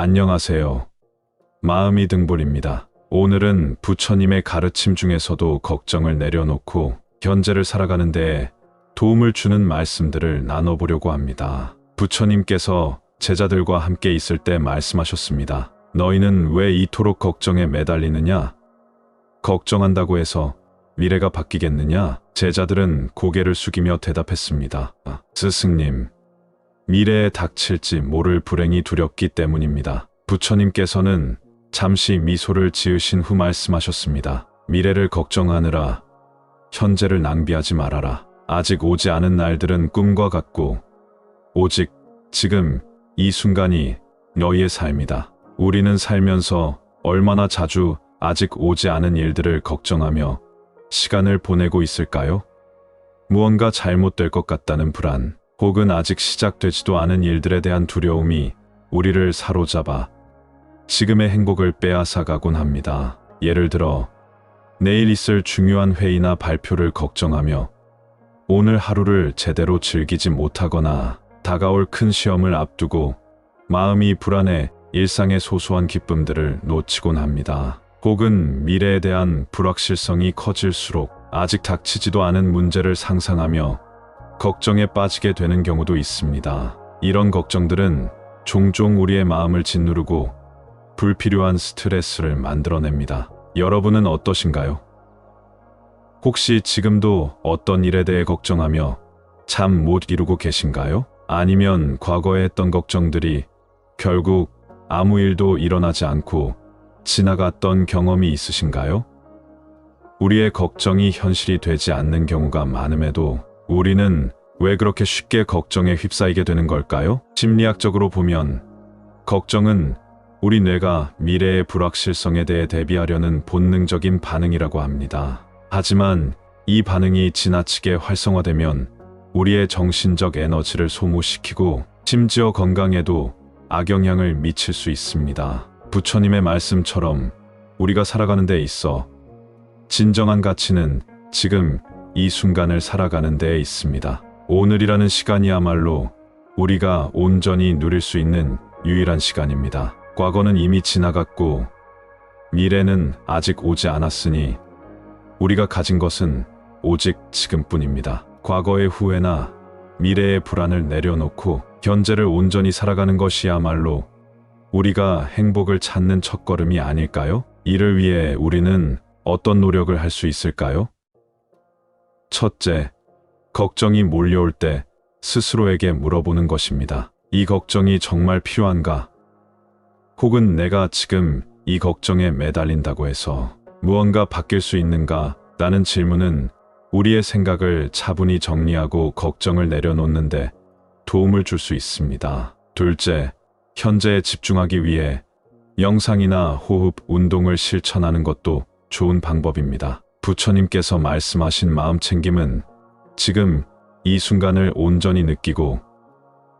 안녕하세요. 마음이 등불입니다. 오늘은 부처님의 가르침 중에서도 걱정을 내려놓고 현재를 살아가는 데에 도움을 주는 말씀들을 나눠보려고 합니다. 부처님께서 제자들과 함께 있을 때 말씀하셨습니다. 너희는 왜 이토록 걱정에 매달리느냐? 걱정한다고 해서 미래가 바뀌겠느냐? 제자들은 고개를 숙이며 대답했습니다. 아, 스승님, 미래에 닥칠지 모를 불행이 두렵기 때문입니다. 부처님께서는 잠시 미소를 지으신 후 말씀하셨습니다. 미래를 걱정하느라 현재를 낭비하지 말아라. 아직 오지 않은 날들은 꿈과 같고 오직 지금 이 순간이 너희의 삶이다. 우리는 살면서 얼마나 자주 아직 오지 않은 일들을 걱정하며 시간을 보내고 있을까요? 무언가 잘못될 것 같다는 불안, 혹은 아직 시작되지도 않은 일들에 대한 두려움이 우리를 사로잡아 지금의 행복을 빼앗아가곤 합니다. 예를 들어, 내일 있을 중요한 회의나 발표를 걱정하며 오늘 하루를 제대로 즐기지 못하거나 다가올 큰 시험을 앞두고 마음이 불안해 일상의 소소한 기쁨들을 놓치곤 합니다. 혹은 미래에 대한 불확실성이 커질수록 아직 닥치지도 않은 문제를 상상하며 걱정에 빠지게 되는 경우도 있습니다. 이런 걱정들은 종종 우리의 마음을 짓누르고 불필요한 스트레스를 만들어냅니다. 여러분은 어떠신가요? 혹시 지금도 어떤 일에 대해 걱정하며 잠 못 이루고 계신가요? 아니면 과거에 했던 걱정들이 결국 아무 일도 일어나지 않고 지나갔던 경험이 있으신가요? 우리의 걱정이 현실이 되지 않는 경우가 많음에도 우리는 왜 그렇게 쉽게 걱정에 휩싸이게 되는 걸까요? 심리학적으로 보면 걱정은 우리 뇌가 미래의 불확실성에 대해 대비하려는 본능적인 반응이라고 합니다. 하지만 이 반응이 지나치게 활성화되면 우리의 정신적 에너지를 소모시키고 심지어 건강에도 악영향을 미칠 수 있습니다. 부처님의 말씀처럼 우리가 살아가는 데 있어 진정한 가치는 지금 이 순간을 살아가는 데에 있습니다. 오늘이라는 시간이야말로 우리가 온전히 누릴 수 있는 유일한 시간입니다. 과거는 이미 지나갔고 미래는 아직 오지 않았으니 우리가 가진 것은 오직 지금뿐입니다. 과거의 후회나 미래의 불안을 내려놓고 현재를 온전히 살아가는 것이야말로 우리가 행복을 찾는 첫걸음이 아닐까요? 이를 위해 우리는 어떤 노력을 할 수 있을까요? 첫째, 걱정이 몰려올 때 스스로에게 물어보는 것입니다. 이 걱정이 정말 필요한가? 혹은 내가 지금 이 걱정에 매달린다고 해서 무언가 바뀔 수 있는가? 라는 질문은 우리의 생각을 차분히 정리하고 걱정을 내려놓는데 도움을 줄 수 있습니다. 둘째, 현재에 집중하기 위해 명상이나 호흡 운동을 실천하는 것도 좋은 방법입니다. 부처님께서 말씀하신 마음 챙김은 지금 이 순간을 온전히 느끼고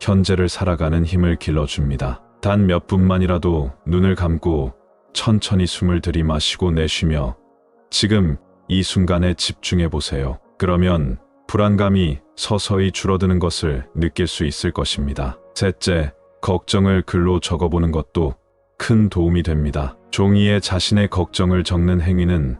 현재를 살아가는 힘을 길러줍니다. 단 몇 분만이라도 눈을 감고 천천히 숨을 들이마시고 내쉬며 지금 이 순간에 집중해 보세요. 그러면 불안감이 서서히 줄어드는 것을 느낄 수 있을 것입니다. 셋째, 걱정을 글로 적어보는 것도 큰 도움이 됩니다. 종이에 자신의 걱정을 적는 행위는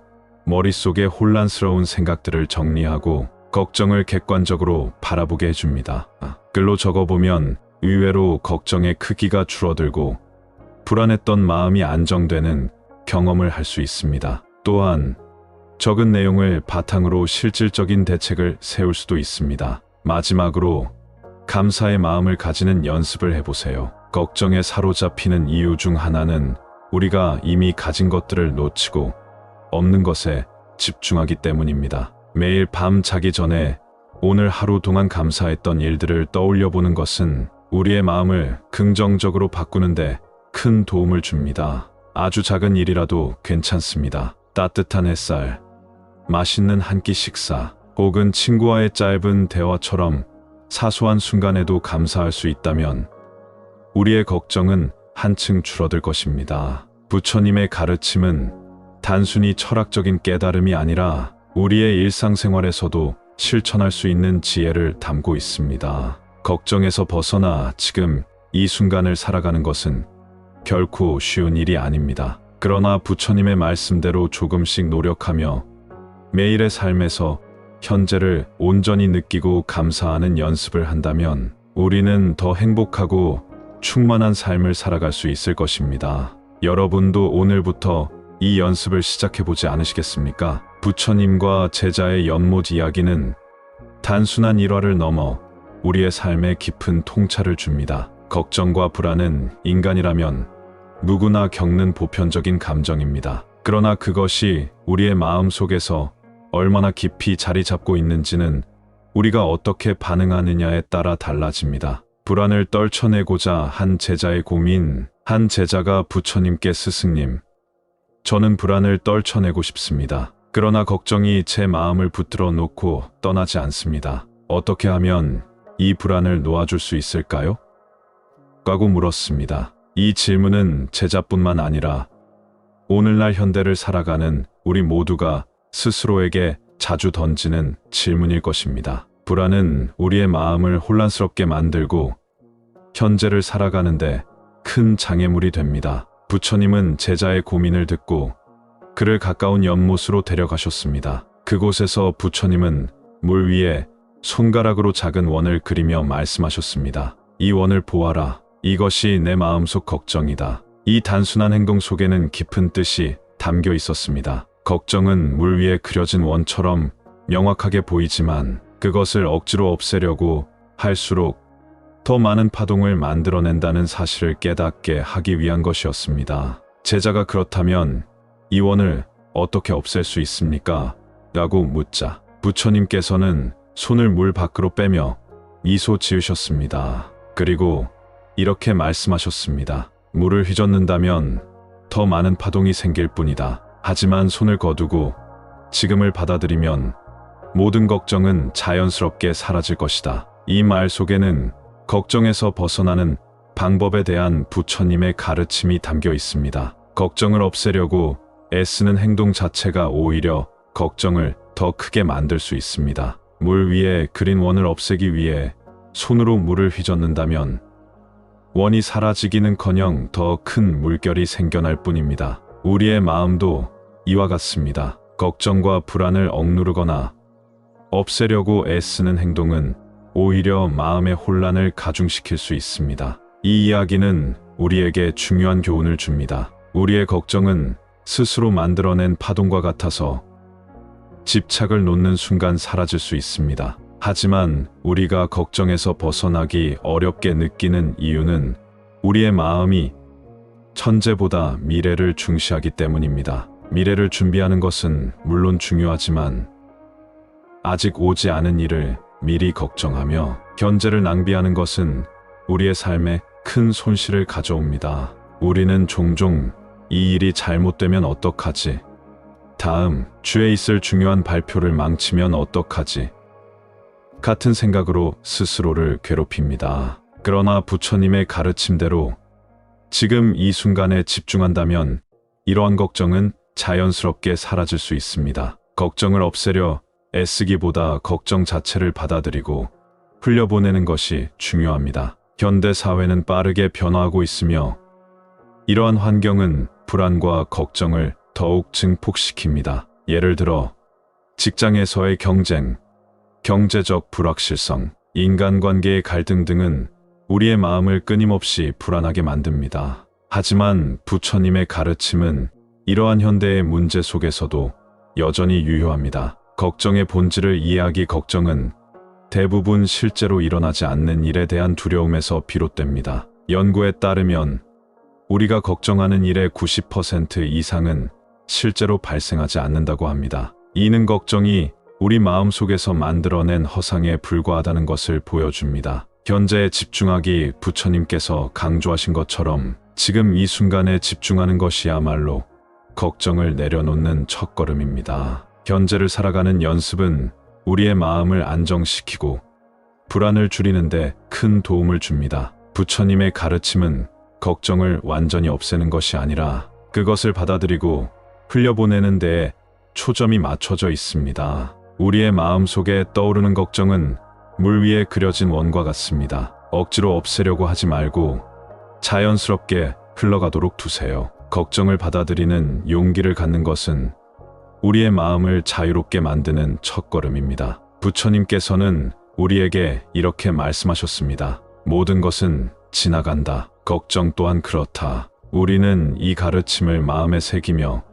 머릿속에 혼란스러운 생각들을 정리하고 걱정을 객관적으로 바라보게 해줍니다. 글로 적어보면 의외로 걱정의 크기가 줄어들고 불안했던 마음이 안정되는 경험을 할 수 있습니다. 또한 적은 내용을 바탕으로 실질적인 대책을 세울 수도 있습니다. 마지막으로 감사의 마음을 가지는 연습을 해보세요. 걱정에 사로잡히는 이유 중 하나는 우리가 이미 가진 것들을 놓치고 없는 것에 집중하기 때문입니다. 매일 밤 자기 전에 오늘 하루 동안 감사했던 일들을 떠올려 보는 것은 우리의 마음을 긍정적으로 바꾸는데 큰 도움을 줍니다. 아주 작은 일이라도 괜찮습니다. 따뜻한 햇살, 맛있는 한 끼 식사, 혹은 친구와의 짧은 대화처럼 사소한 순간에도 감사할 수 있다면 우리의 걱정은 한층 줄어들 것입니다. 부처님의 가르침은 단순히 철학적인 깨달음이 아니라 우리의 일상생활에서도 실천할 수 있는 지혜를 담고 있습니다. 걱정에서 벗어나 지금 이 순간을 살아가는 것은 결코 쉬운 일이 아닙니다. 그러나 부처님의 말씀대로 조금씩 노력하며 매일의 삶에서 현재를 온전히 느끼고 감사하는 연습을 한다면 우리는 더 행복하고 충만한 삶을 살아갈 수 있을 것입니다. 여러분도 오늘부터 이 연습을 시작해 보지 않으시겠습니까? 부처님과 제자의 연못 이야기는 단순한 일화를 넘어 우리의 삶에 깊은 통찰을 줍니다. 걱정과 불안은 인간이라면 누구나 겪는 보편적인 감정입니다. 그러나 그것이 우리의 마음 속에서 얼마나 깊이 자리 잡고 있는지는 우리가 어떻게 반응하느냐에 따라 달라집니다. 불안을 떨쳐내고자 한 제자의 고민, 한 제자가 부처님께 스승님, 저는 불안을 떨쳐내고 싶습니다. 그러나 걱정이 제 마음을 붙들어 놓고 떠나지 않습니다. 어떻게 하면 이 불안을 놓아줄 수 있을까요? 라고 물었습니다. 이 질문은 제자뿐만 아니라 오늘날 현대를 살아가는 우리 모두가 스스로에게 자주 던지는 질문일 것입니다. 불안은 우리의 마음을 혼란스럽게 만들고 현재를 살아가는데 큰 장애물이 됩니다. 부처님은 제자의 고민을 듣고 그를 가까운 연못으로 데려가셨습니다. 그곳에서 부처님은 물 위에 손가락으로 작은 원을 그리며 말씀하셨습니다. 이 원을 보아라. 이것이 내 마음속 걱정이다. 이 단순한 행동 속에는 깊은 뜻이 담겨 있었습니다. 걱정은 물 위에 그려진 원처럼 명확하게 보이지만 그것을 억지로 없애려고 할수록 더 많은 파동을 만들어낸다는 사실을 깨닫게 하기 위한 것이었습니다. 제자가 그렇다면 이 원을 어떻게 없앨 수 있습니까? 라고 묻자 부처님께서는 손을 물 밖으로 빼며 미소 지으셨습니다. 그리고 이렇게 말씀하셨습니다. 물을 휘젓는다면 더 많은 파동이 생길 뿐이다. 하지만 손을 거두고 지금을 받아들이면 모든 걱정은 자연스럽게 사라질 것이다. 이 말 속에는 걱정에서 벗어나는 방법에 대한 부처님의 가르침이 담겨 있습니다. 걱정을 없애려고 애쓰는 행동 자체가 오히려 걱정을 더 크게 만들 수 있습니다. 물 위에 그린 원을 없애기 위해 손으로 물을 휘젓는다면 원이 사라지기는커녕 더 큰 물결이 생겨날 뿐입니다. 우리의 마음도 이와 같습니다. 걱정과 불안을 억누르거나 없애려고 애쓰는 행동은 오히려 마음의 혼란을 가중시킬 수 있습니다. 이 이야기는 우리에게 중요한 교훈을 줍니다. 우리의 걱정은 스스로 만들어낸 파동과 같아서 집착을 놓는 순간 사라질 수 있습니다. 하지만 우리가 걱정에서 벗어나기 어렵게 느끼는 이유는 우리의 마음이 천재보다 미래를 중시하기 때문입니다. 미래를 준비하는 것은 물론 중요하지만 아직 오지 않은 일을 미리 걱정하며 현재를 낭비하는 것은 우리의 삶에 큰 손실을 가져옵니다. 우리는 종종 이 일이 잘못되면 어떡하지? 다음 주에 있을 중요한 발표를 망치면 어떡하지? 같은 생각으로 스스로를 괴롭힙니다. 그러나 부처님의 가르침대로 지금 이 순간에 집중한다면 이러한 걱정은 자연스럽게 사라질 수 있습니다. 걱정을 없애려 애쓰기보다 걱정 자체를 받아들이고 흘려보내는 것이 중요합니다. 현대 사회는 빠르게 변화하고 있으며 이러한 환경은 불안과 걱정을 더욱 증폭시킵니다. 예를 들어 직장에서의 경쟁, 경제적 불확실성, 인간관계의 갈등 등은 우리의 마음을 끊임없이 불안하게 만듭니다. 하지만 부처님의 가르침은 이러한 현대의 문제 속에서도 여전히 유효합니다. 걱정의 본질을 이해하기 걱정은 대부분 실제로 일어나지 않는 일에 대한 두려움에서 비롯됩니다. 연구에 따르면 우리가 걱정하는 일의 90% 이상은 실제로 발생하지 않는다고 합니다. 이는 걱정이 우리 마음 속에서 만들어낸 허상에 불과하다는 것을 보여줍니다. 현재에 집중하기 부처님께서 강조하신 것처럼 지금 이 순간에 집중하는 것이야말로 걱정을 내려놓는 첫걸음입니다. 현재를 살아가는 연습은 우리의 마음을 안정시키고 불안을 줄이는데 큰 도움을 줍니다. 부처님의 가르침은 걱정을 완전히 없애는 것이 아니라 그것을 받아들이고 흘려보내는 데에 초점이 맞춰져 있습니다. 우리의 마음 속에 떠오르는 걱정은 물 위에 그려진 원과 같습니다. 억지로 없애려고 하지 말고 자연스럽게 흘러가도록 두세요. 걱정을 받아들이는 용기를 갖는 것은 우리의 마음을 자유롭게 만드는 첫걸음입니다. 부처님께서는 우리에게 이렇게 말씀하셨습니다. 모든 것은 지나간다. 걱정 또한 그렇다. 우리는 이 가르침을 마음에 새기며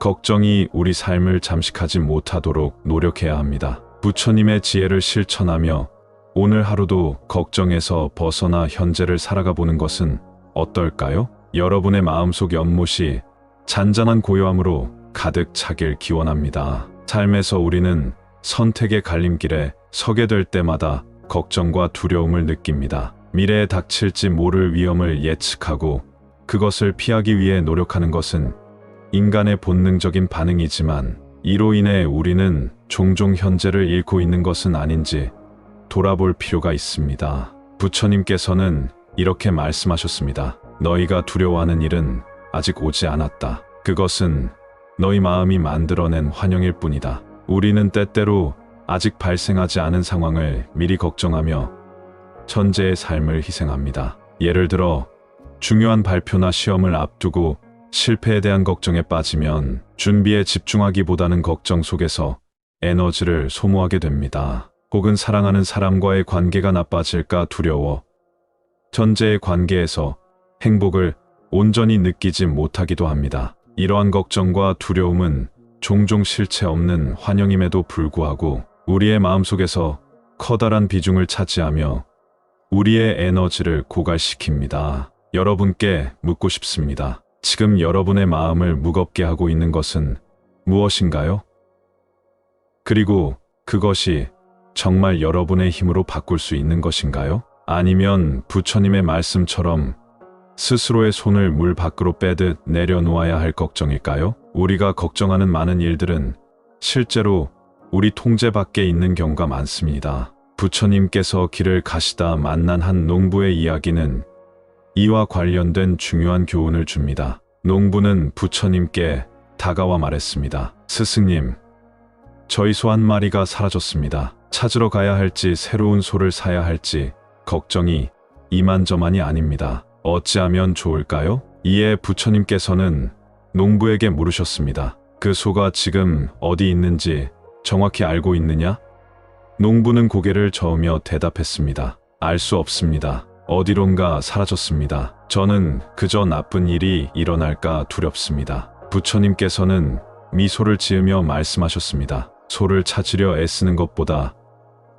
걱정이 우리 삶을 잠식하지 못하도록 노력해야 합니다. 부처님의 지혜를 실천하며 오늘 하루도 걱정에서 벗어나 현재를 살아가 보는 것은 어떨까요? 여러분의 마음속 연못이 잔잔한 고요함으로 가득 차길 기원합니다. 삶에서 우리는 선택의 갈림길에 서게 될 때마다 걱정과 두려움을 느낍니다. 미래에 닥칠지 모를 위험을 예측하고 그것을 피하기 위해 노력하는 것은 인간의 본능적인 반응이지만 이로 인해 우리는 종종 현재를 잃고 있는 것은 아닌지 돌아볼 필요가 있습니다. 부처님께서는 이렇게 말씀하셨습니다. 너희가 두려워하는 일은 아직 오지 않았다. 그것은 너희 마음이 만들어낸 환영일 뿐이다. 우리는 때때로 아직 발생하지 않은 상황을 미리 걱정하며 천재의 삶을 희생합니다. 예를 들어 중요한 발표나 시험을 앞두고 실패에 대한 걱정에 빠지면 준비에 집중하기보다는 걱정 속에서 에너지를 소모하게 됩니다. 혹은 사랑하는 사람과의 관계가 나빠질까 두려워 전제의 관계에서 행복을 온전히 느끼지 못하기도 합니다. 이러한 걱정과 두려움은 종종 실체 없는 환영임에도 불구하고 우리의 마음속에서 커다란 비중을 차지하며 우리의 에너지를 고갈시킵니다. 여러분께 묻고 싶습니다. 지금 여러분의 마음을 무겁게 하고 있는 것은 무엇인가요? 그리고 그것이 정말 여러분의 힘으로 바꿀 수 있는 것인가요? 아니면 부처님의 말씀처럼 스스로의 손을 물 밖으로 빼듯 내려놓아야 할 걱정일까요? 우리가 걱정하는 많은 일들은 실제로 우리 통제 밖에 있는 경우가 많습니다. 부처님께서 길을 가시다 만난 한 농부의 이야기는 이와 관련된 중요한 교훈을 줍니다. 농부는 부처님께 다가와 말했습니다. 스승님, 저희 소 한 마리가 사라졌습니다. 찾으러 가야 할지 새로운 소를 사야 할지 걱정이 이만저만이 아닙니다. 어찌하면 좋을까요? 이에 부처님께서는 농부에게 물으셨습니다. 그 소가 지금 어디 있는지 정확히 알고 있느냐? 농부는 고개를 저으며 대답했습니다. 알 수 없습니다. 어디론가 사라졌습니다. 저는 그저 나쁜 일이 일어날까 두렵습니다. 부처님께서는 미소를 지으며 말씀하셨습니다. 소를 찾으려 애쓰는 것보다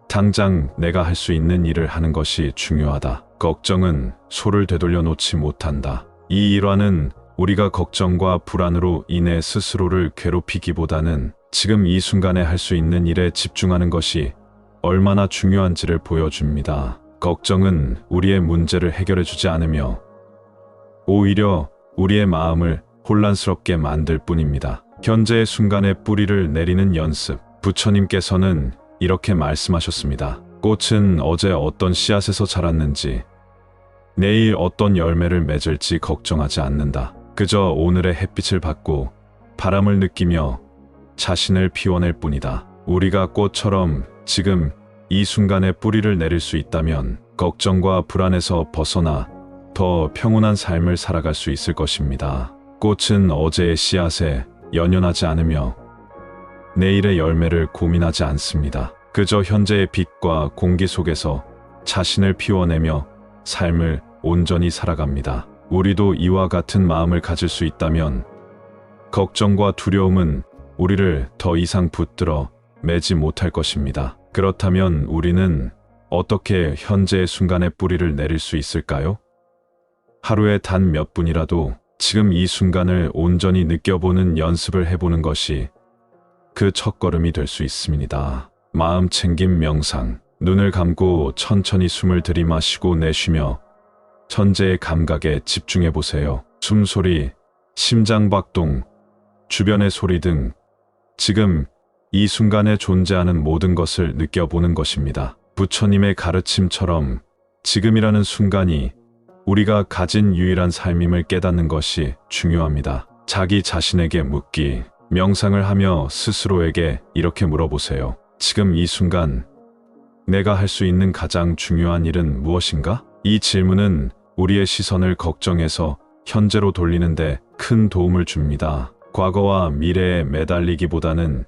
당장 내가 할 수 있는 일을 하는 것이 중요하다. 걱정은 소를 되돌려 놓지 못한다. 이 일화는 우리가 걱정과 불안으로 인해 스스로를 괴롭히기보다는 지금 이 순간에 할 수 있는 일에 집중하는 것이 얼마나 중요한지를 보여줍니다. 걱정은 우리의 문제를 해결해 주지 않으며 오히려 우리의 마음을 혼란스럽게 만들 뿐입니다. 현재의 순간에 뿌리를 내리는 연습. 부처님께서는 이렇게 말씀하셨습니다. 꽃은 어제 어떤 씨앗에서 자랐는지, 내일 어떤 열매를 맺을지 걱정하지 않는다. 그저 오늘의 햇빛을 받고 바람을 느끼며 자신을 피워낼 뿐이다. 우리가 꽃처럼 지금 이 순간에 뿌리를 내릴 수 있다면 걱정과 불안에서 벗어나 더 평온한 삶을 살아갈 수 있을 것입니다. 꽃은 어제의 씨앗에 연연하지 않으며 내일의 열매를 고민하지 않습니다. 그저 현재의 빛과 공기 속에서 자신을 피워내며 삶을 온전히 살아갑니다. 우리도 이와 같은 마음을 가질 수 있다면 걱정과 두려움은 우리를 더 이상 붙들어 매지 못할 것입니다. 그렇다면 우리는 어떻게 현재의 순간에 뿌리를 내릴 수 있을까요? 하루에 단 몇 분이라도 지금 이 순간을 온전히 느껴보는 연습을 해보는 것이 그 첫걸음이 될 수 있습니다. 마음 챙김 명상. 눈을 감고 천천히 숨을 들이마시고 내쉬며 천재의 감각에 집중해 보세요. 숨소리, 심장박동, 주변의 소리 등 지금 이 순간에 존재하는 모든 것을 느껴보는 것입니다. 부처님의 가르침처럼 지금이라는 순간이 우리가 가진 유일한 삶임을 깨닫는 것이 중요합니다. 자기 자신에게 묻기, 명상을 하며 스스로에게 이렇게 물어보세요. 지금 이 순간 내가 할 수 있는 가장 중요한 일은 무엇인가? 이 질문은 우리의 시선을 걱정에서 현재로 돌리는데 큰 도움을 줍니다. 과거와 미래에 매달리기보다는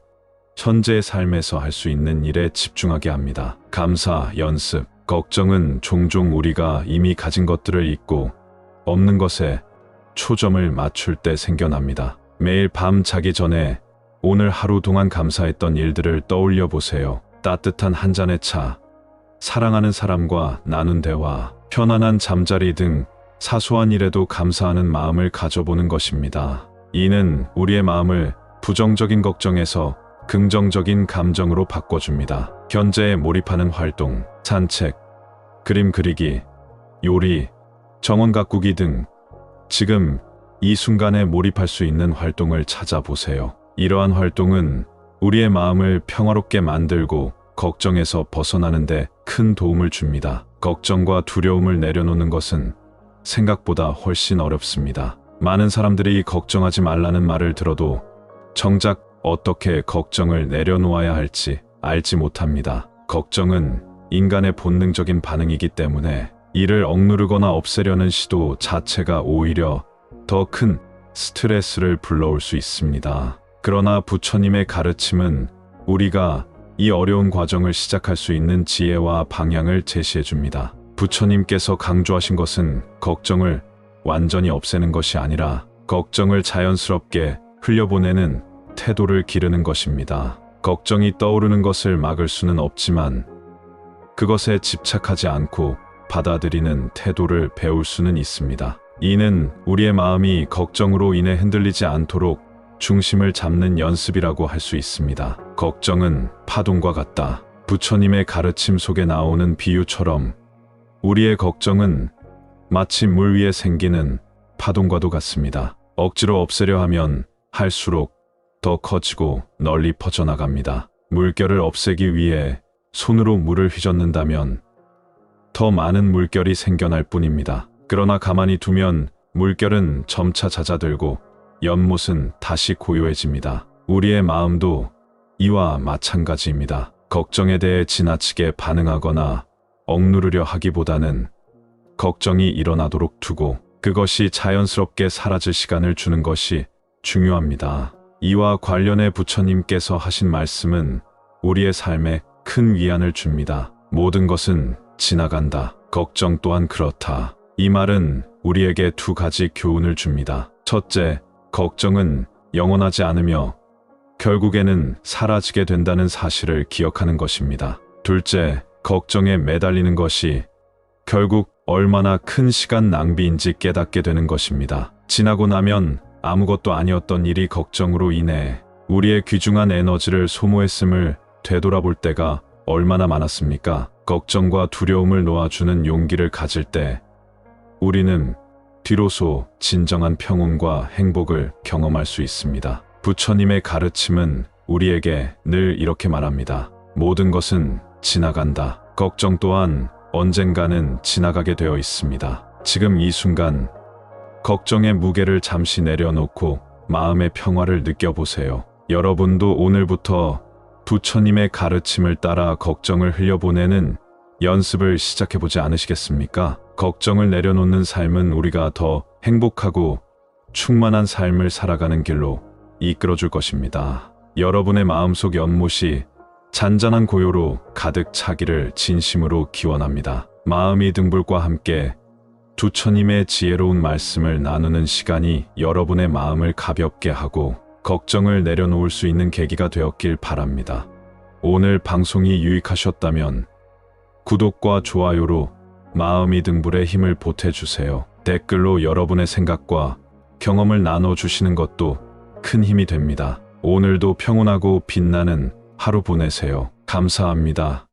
현재의 삶에서 할 수 있는 일에 집중하게 합니다. 감사, 연습, 걱정은 종종 우리가 이미 가진 것들을 잊고 없는 것에 초점을 맞출 때 생겨납니다. 매일 밤 자기 전에 오늘 하루 동안 감사했던 일들을 떠올려 보세요. 따뜻한 한 잔의 차, 사랑하는 사람과 나눈 대화, 편안한 잠자리 등 사소한 일에도 감사하는 마음을 가져보는 것입니다. 이는 우리의 마음을 부정적인 걱정에서 긍정적인 감정으로 바꿔줍니다. 현재에 몰입하는 활동, 산책, 그림 그리기, 요리, 정원 가꾸기 등 지금 이 순간에 몰입할 수 있는 활동을 찾아보세요. 이러한 활동은 우리의 마음을 평화롭게 만들고 걱정에서 벗어나는데 큰 도움을 줍니다. 걱정과 두려움을 내려놓는 것은 생각보다 훨씬 어렵습니다. 많은 사람들이 걱정하지 말라는 말을 들어도 정작 어떻게 걱정을 내려놓아야 할지 알지 못합니다. 걱정은 인간의 본능적인 반응이기 때문에 이를 억누르거나 없애려는 시도 자체가 오히려 더 큰 스트레스를 불러올 수 있습니다. 그러나 부처님의 가르침은 우리가 이 어려운 과정을 시작할 수 있는 지혜와 방향을 제시해 줍니다. 부처님께서 강조하신 것은 걱정을 완전히 없애는 것이 아니라 걱정을 자연스럽게 흘려보내는 태도를 기르는 것입니다. 걱정이 떠오르는 것을 막을 수는 없지만 그것에 집착하지 않고 받아들이는 태도를 배울 수는 있습니다. 이는 우리의 마음이 걱정으로 인해 흔들리지 않도록 중심을 잡는 연습이라고 할 수 있습니다. 걱정은 파동과 같다. 부처님의 가르침 속에 나오는 비유처럼 우리의 걱정은 마치 물 위에 생기는 파동과도 같습니다. 억지로 없애려 하면 할수록 더 커지고 널리 퍼져나갑니다. 물결을 없애기 위해 손으로 물을 휘젓는다면 더 많은 물결이 생겨날 뿐입니다. 그러나 가만히 두면 물결은 점차 잦아들고 연못은 다시 고요해집니다. 우리의 마음도 이와 마찬가지입니다. 걱정에 대해 지나치게 반응하거나 억누르려 하기보다는 걱정이 일어나도록 두고 그것이 자연스럽게 사라질 시간을 주는 것이 중요합니다. 이와 관련해 부처님께서 하신 말씀은 우리의 삶에 큰 위안을 줍니다. 모든 것은 지나간다. 걱정 또한 그렇다. 이 말은 우리에게 두 가지 교훈을 줍니다. 첫째, 걱정은 영원하지 않으며 결국에는 사라지게 된다는 사실을 기억하는 것입니다. 둘째, 걱정에 매달리는 것이 결국 얼마나 큰 시간 낭비인지 깨닫게 되는 것입니다. 지나고 나면 아무것도 아니었던 일이 걱정으로 인해 우리의 귀중한 에너지를 소모했음을 되돌아볼 때가 얼마나 많았습니까? 걱정과 두려움을 놓아주는 용기를 가질 때 우리는 뒤로소 진정한 평온과 행복을 경험할 수 있습니다. 부처님의 가르침은 우리에게 늘 이렇게 말합니다. 모든 것은 지나간다. 걱정 또한 언젠가는 지나가게 되어 있습니다. 지금 이 순간 걱정의 무게를 잠시 내려놓고 마음의 평화를 느껴보세요. 여러분도 오늘부터 부처님의 가르침을 따라 걱정을 흘려보내는 연습을 시작해보지 않으시겠습니까? 걱정을 내려놓는 삶은 우리가 더 행복하고 충만한 삶을 살아가는 길로 이끌어줄 것입니다. 여러분의 마음속 연못이 잔잔한 고요로 가득 차기를 진심으로 기원합니다. 마음이 등불과 함께 두처님의 지혜로운 말씀을 나누는 시간이 여러분의 마음을 가볍게 하고 걱정을 내려놓을 수 있는 계기가 되었길 바랍니다. 오늘 방송이 유익하셨다면 구독과 좋아요로 마음이 등불에 힘을 보태주세요. 댓글로 여러분의 생각과 경험을 나눠주시는 것도 큰 힘이 됩니다. 오늘도 평온하고 빛나는 하루 보내세요. 감사합니다.